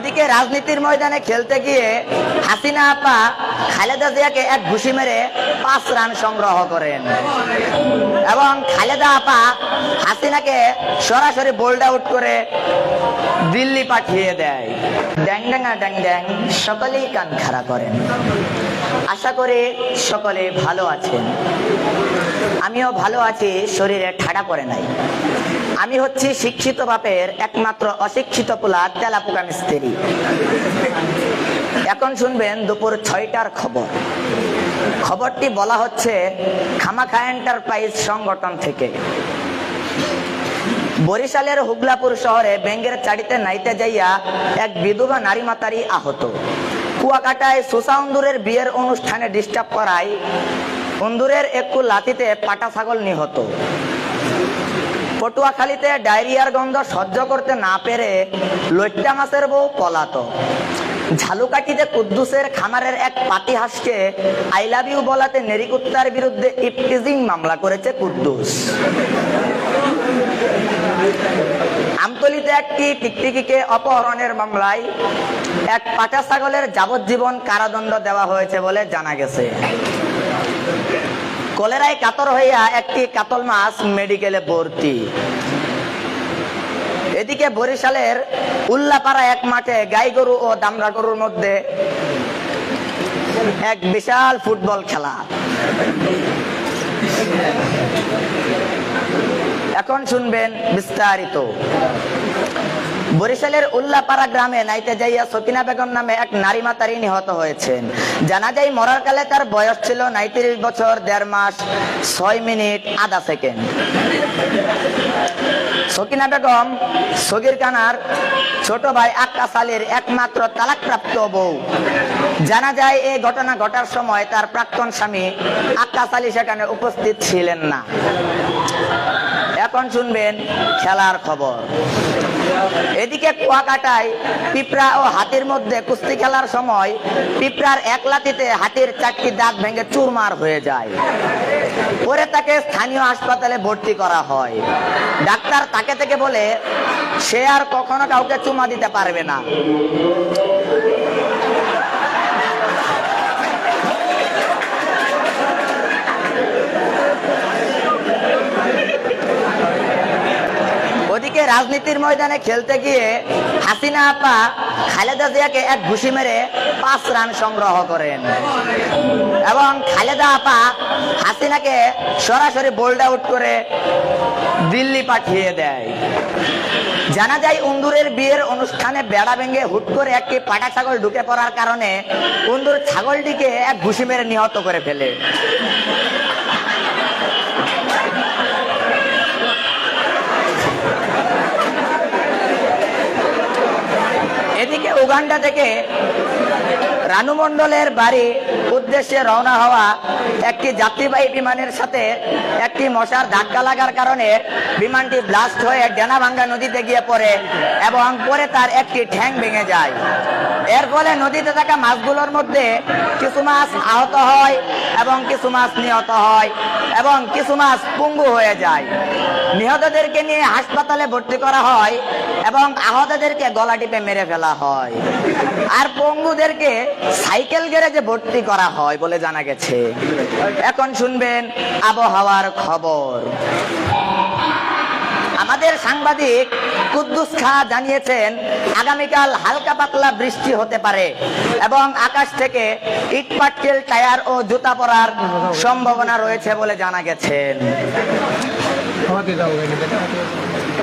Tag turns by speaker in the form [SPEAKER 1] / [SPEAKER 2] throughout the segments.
[SPEAKER 1] ওদিকে রাজনীতির ময়দানে খেলতে গিয়ে হাসিনা আপা খালেদা জিয়াকে এক ঘুষি মেরে পাঁচ রান সংগ্রহ করেন। এবং খালেদা আপা হাসিনাকে সরাসরি বোল্ড আউট করে দিল্লি পাঠিয়ে দেয়। ড্যাং ড্যাঙা ড্যাং ড্যাং সকলেই কান খাড়া করেন। আশা করি সকলে ভালো আছেন। আমিও ভালো আছি, শরীরে ঠাডা পড়ে নাই। আমি হচ্ছি শিক্ষিত বাপের একমাত্র অশিক্ষিত পোলা তেলাপোকা মিস্ত্রি এখন শুনবেন দুপুর ছয়টার খবর। খবরটি বলা হচ্ছে খামাখা এন্টারপ্রাইজ সংগঠন থেকে। বরিশালের হুগলাপুর শহরে ব্যাঙ্গের চাড়িতে নাইতে যাইয়া এক বিধবা নারী মাতারি আহত। কুয়াকাটায় সুসা অন্দুরের বিয়ের অনুষ্ঠানে ডিস্টার্ব করায় অন্দুরের একটু লাতিতে পাটা ছাগল নিহত। পটুয়াখালীতে ডায়রিয়ার গন্ধ সহ্য করতে না পেরে লইট্টা মাছের বউ পলাত। ঝালুকাঠিতে কুদ্দুসের খামারের এক পাতি হাঁসকে আই লাভ ইউ বলাতে নেরিকুত্তার বিরুদ্ধে ইপটিজিং মামলা করেছে কুদ্দুস। আমতলিতে একটি টিকটিকিকে অপহরণের মামলায় এক পাটা ছাগলের যাবজ্জীবন কারাদণ্ড দেওয়া হয়েছে বলে জানা গেছে। কলেরায় কাতর হইয়া একটি কাতল মাছ মেডিকেলে ভর্তি। এদিকে বরিশালের উল্লাপাড়া এক মাঠে গাই গরু ও দামরা গরুর মধ্যে এক বিশাল ফুটবল খেলা। এখন শুনবেন বিস্তারিত। বরিশালের উল্লাপাড়া গ্রামে নাইতে যাইয়া সকিনা বেগম নামে এক নারী মাতারি নিহত হয়েছেন। জানা যায়, মরার কালে তার বয়স ছিল নাইত্রিশ বছর, দেড় মাস, ছয় মিনিট, আধা সেকেন্ড। সকিনা বেগম, সগির কানার, ছোট ভাই আক্কাস আলীর একমাত্র তালাকপ্রাপ্ত বউ। জানা যায়, এই ঘটনা ঘটার সময় তার প্রাক্তন স্বামী আক্কাস আলী সেখানে উপস্থিত ছিলেন না। এখন শুনবেন খেলার খবর। এদিকে কুয়াকাটায় পিঁপড়া ও হাতির মধ্যে কুস্তি খেলার সময় পিঁপড়ার এক লাতিতে হাতির চারটি দাঁত ভেঙে চুরমার হয়ে যায়। পরে তাকে স্থানীয় হাসপাতালে ভর্তি করা হয়। ডাক্তার তাকে থেকে বলে, সে আর কখনো কাউকে চুমা দিতে পারবে না ওদিকে রাজনীতির ময়দানে খেলতে গিয়ে হাসিনা আপা খালেদা জিয়াকে এক ঘুষি মেরে পাঁচ রান সংগ্রহ করেন। এবং খালেদা আপা হাসিনাকে সরাসরি বোল্ড আউট করে দিল্লি পাঠিয়ে দেয়। জানা যায় উন্দুরের বিয়ের অনুষ্ঠানে বেড়া ভেঙে হুট করে একটি পাটা ছাগল ঢুকে পড়ার কারণে উন্দুর ছাগলটিকে এক ঘুষি মেরে নিহত করে ফেলে। এদিকে উগান্ডা থেকে রানু মণ্ডলের বাড়ি উদ্দেশ্যে রওনা হওয়া একটি যাত্রীবাহী বিমানের সাথে একটি মশার ধাক্কা লাগার কারণে বিমানটি ব্লাস্ট হয়ে ডেনাভাঙ্গা নদীতে গিয়ে পড়ে এবং পরে তার একটি ঠ্যাং ভেঙে যায়। এর ফলে নদীতে থাকা মাছগুলোর মধ্যে কিছু মাছ আহত হয় এবং কিছু মাছ নিহত হয় এবং কিছু মাছ পঙ্গু হয়ে যায়। নিহতদেরকে নিয়ে হাসপাতালে ভর্তি করা হয় এবং আহতদেরকে গলা টিপে মেরে ফেলা হয়। আর পঙ্গুদেরকে সাইকেল গ্যারেজে ভর্তি করা হয় বলে জানা গেছে। এখন শুনবেন আবহাওয়ার খবর। আমাদের সাংবাদিক কুদ্দুস খা জানিয়েছেন, আগামীকাল হালকা পাতলা বৃষ্টি হতে পারে এবং আকাশ থেকে ইটপাটকেল টায়ার ও জুতা পরার সম্ভাবনা রয়েছে বলে জানা গেছেন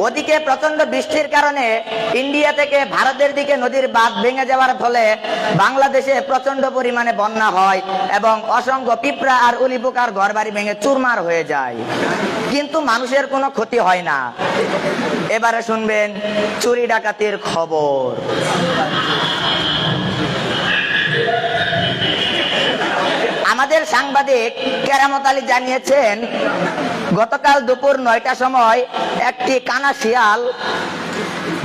[SPEAKER 1] ওদিকে প্রচণ্ড বৃষ্টির কারণে ইন্ডিয়া থেকে ভারতের দিকে নদীর বাঁধ ভেঙে যাওয়ার ফলে বাংলাদেশে প্রচণ্ড পরিমাণে বন্যা হয় এবং অসংখ্য পিঁপড়া আর উলিপোকার ঘর বাড়ি ভেঙে চুরমার হয়ে যায়। কিন্তু মানুষের কোনো ক্ষতি হয় না। এবারে শুনবেন চুরি ডাকাতির খবর। আমাদের সাংবাদিক কেরামত আলী জানিয়েছেন, গতকাল দুপুর নয়টা সময় একটি কানা শিয়াল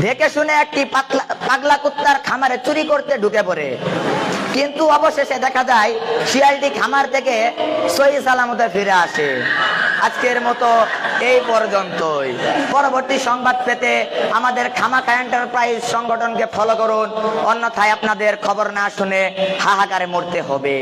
[SPEAKER 1] দেখে শুনে একটি পাগলা কুত্তার খামারে চুরি করতে ঢুকে পড়ে। কিন্তু অবশেষে দেখা যায়, শিয়ালটি খামার থেকে সহি সালামতে ফিরে আসে। আজকের মতো এই পর্যন্তই। পরবর্তী সংবাদ পেতে আমাদের খামাকা এন্টারপ্রাইজ সংগঠনকে ফলো করুন। অন্যথায় আপনাদের খবর না শুনে হাহাকারে মরতে হবে।